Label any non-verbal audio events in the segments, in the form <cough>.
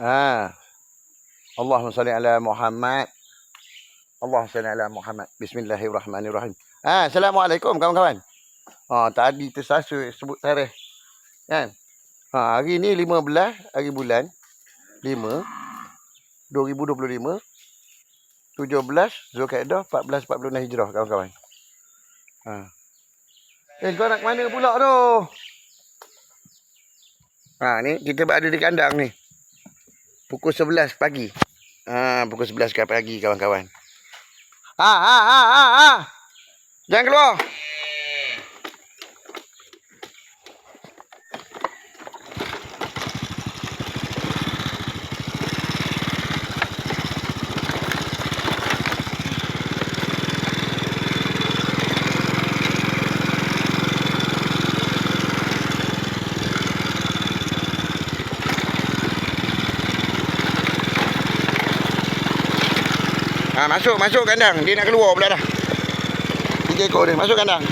Ah. Allahumma salli ala Muhammad. Allahumma salli ala Muhammad. Bismillahirrahmanirrahim. Ah, Assalamualaikum kawan-kawan. Ah, tadi tersasut sebut tarikh. Kan? Ha, hari ni 15 hari bulan 5 2025 17 Zulkaidah 1446 Hijrah kawan-kawan. Ha. Eh kau nak ke mana pula tu? Ha ni kita berada di kandang ni. Pukul 11 pagi. Ha pukul 11 pagi kawan-kawan. Ha ha ha ha ha. Jangan keluar. Ha, masuk, masuk kandang. Dia nak keluar pula dah. Tiga ekor dia. Masuk kandang.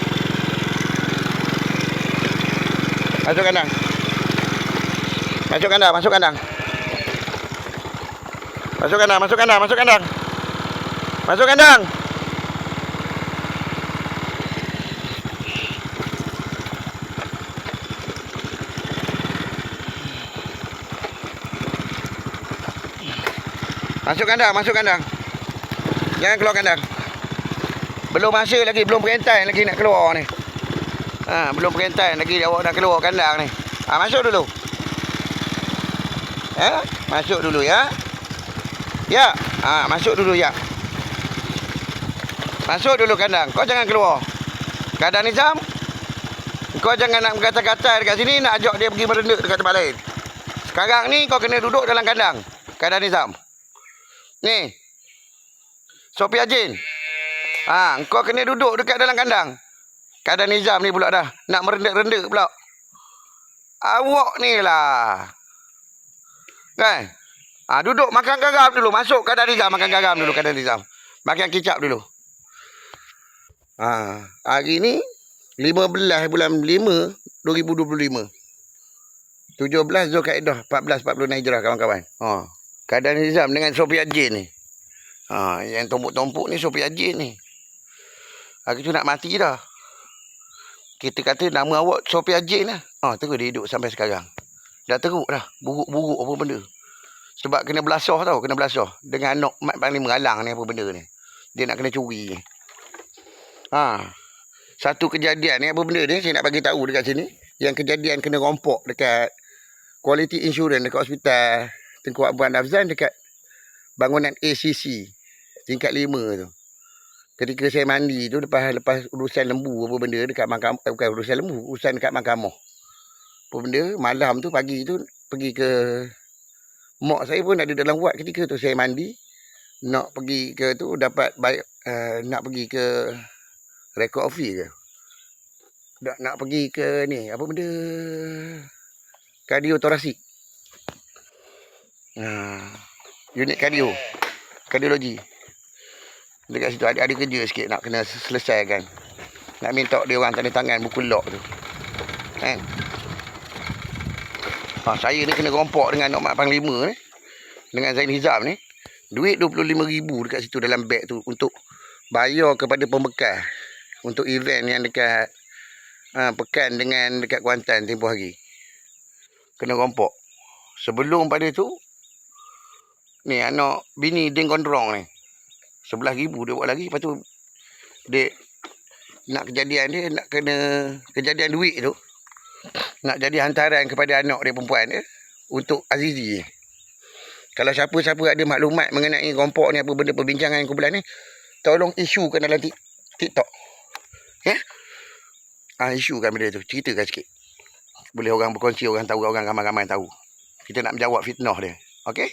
Masuk kandang. Masuk kandang, masuk kandang. Masuk kandang, masuk kandang, masuk kandang. Masuk kandang. Masuk kandang, masuk kandang. Jangan keluar kandang. Belum masa lagi, belum perentai lagi nak keluar ni. Ha, belum perentai lagi awak nak keluar kandang ni. Ha, masuk dulu. Ya, masuk dulu ya. Ya, ha, masuk dulu ya. Masuk dulu kandang. Kau jangan keluar. Kandang Nizam. Kau jangan nak berkata-kata dekat sini nak ajak dia pergi merendek dekat tempat lain. Sekarang ni kau kena duduk dalam kandang. Kandang Nizam. Ni, Sophia Jin. Ha, kau kena duduk dekat dalam kandang. Kadang Nizam ni pula dah. Nak merendak-rendak pula. Awak ni lah. Kan? Ha, duduk makan garam dulu. Masuk kadang Nizam makan garam dulu kadang Nizam. Makan kicap dulu. Ha, hari ni 15 bulan 5 2025. 17 Zulkaidah 1446 Hijrah kawan-kawan. Ha. Kadang Nizam dengan Sophia Jin ni. Ha, yang tompuk-tompuk ni Sophia Jin ni. Hari tu nak mati dah. Kita kata nama awak Sophia Jin lah. Ha, terus dia hidup sampai sekarang. Dah teruk dah. Buruk-buruk apa benda. Sebab kena belasah tau. Kena belasah. Dengan anak mat paling mengalang ni apa benda ni. Dia nak kena curi ni. Ha. Satu kejadian ni apa benda ni saya nak bagi tahu dekat sini. Yang kejadian kena rompok dekat quality insurance dekat hospital Tengku Abuan Afzan dekat bangunan ACC tingkat 5 tu. Ketika saya mandi tu lepas lepas urusan lembu apa benda dekat mahkamah eh, bukan urusan lembu, urusan dekat mahkamah. Apa benda malam tu pagi tu pergi ke mak saya pun ada dalam wad ketika tu saya mandi nak pergi ke tu dapat baik uh, nak pergi ke record office ke. Nak nak pergi ke ni apa benda kardiotorasik. Ha, unit kardio. Kardiologi. Dekat situ ada ada kerja sikit nak kena selesaikan. Nak minta dia orang tanda tangan buku log tu. Kan? Ha, saya ni kena rompok dengan Nok Mat Panglima ni. Dengan Zain Hizam ni. Duit RM25,000 dekat situ dalam beg tu untuk bayar kepada pembekal. Untuk event yang dekat ha, pekan dengan dekat Kuantan tempoh hari. Kena rompok. Sebelum pada tu, Ni anak bini Ding Gondrong ni. Sebelah ribu dia buat lagi. Lepas tu dia nak kejadian dia nak kena kejadian duit tu. Nak jadi hantaran kepada anak dia perempuan dia. Untuk Azizi. Kalau siapa-siapa ada maklumat mengenai rompok ni apa benda perbincangan kumpulan ni. Tolong isukan dalam TikTok. Ya? Ah, isukan benda tu. Ceritakan sikit. Boleh orang berkongsi, orang tahu, orang ramai-ramai tahu. Kita nak menjawab fitnah dia. Okey?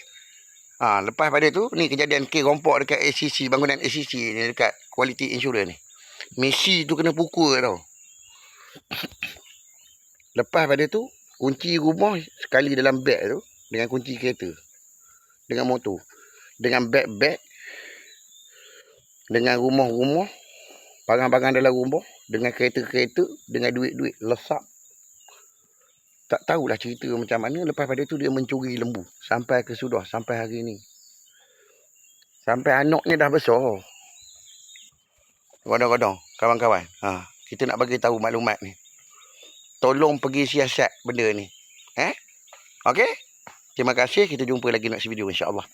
Ha, lepas pada tu, ni kejadian kes rompok dekat ACC, bangunan ACC ni dekat Quality Insurance ni. Messi tu kena pukul tau. <coughs> lepas pada tu, kunci rumah sekali dalam beg tu, dengan kunci kereta. Dengan motor. Dengan beg-beg. Dengan rumah-rumah. Barang-barang dalam rumah. Dengan kereta-kereta. Dengan duit-duit lesak. Tak tahulah cerita macam mana. Lepas pada tu dia mencuri lembu. Sampai ke sudah. Sampai hari ni. Sampai anaknya dah besar. Kadang-kadang. Kawan-kawan. Ha, kita nak bagi tahu maklumat ni. Tolong pergi siasat benda ni. Eh? Okey? Terima kasih. Kita jumpa lagi next video insyaAllah.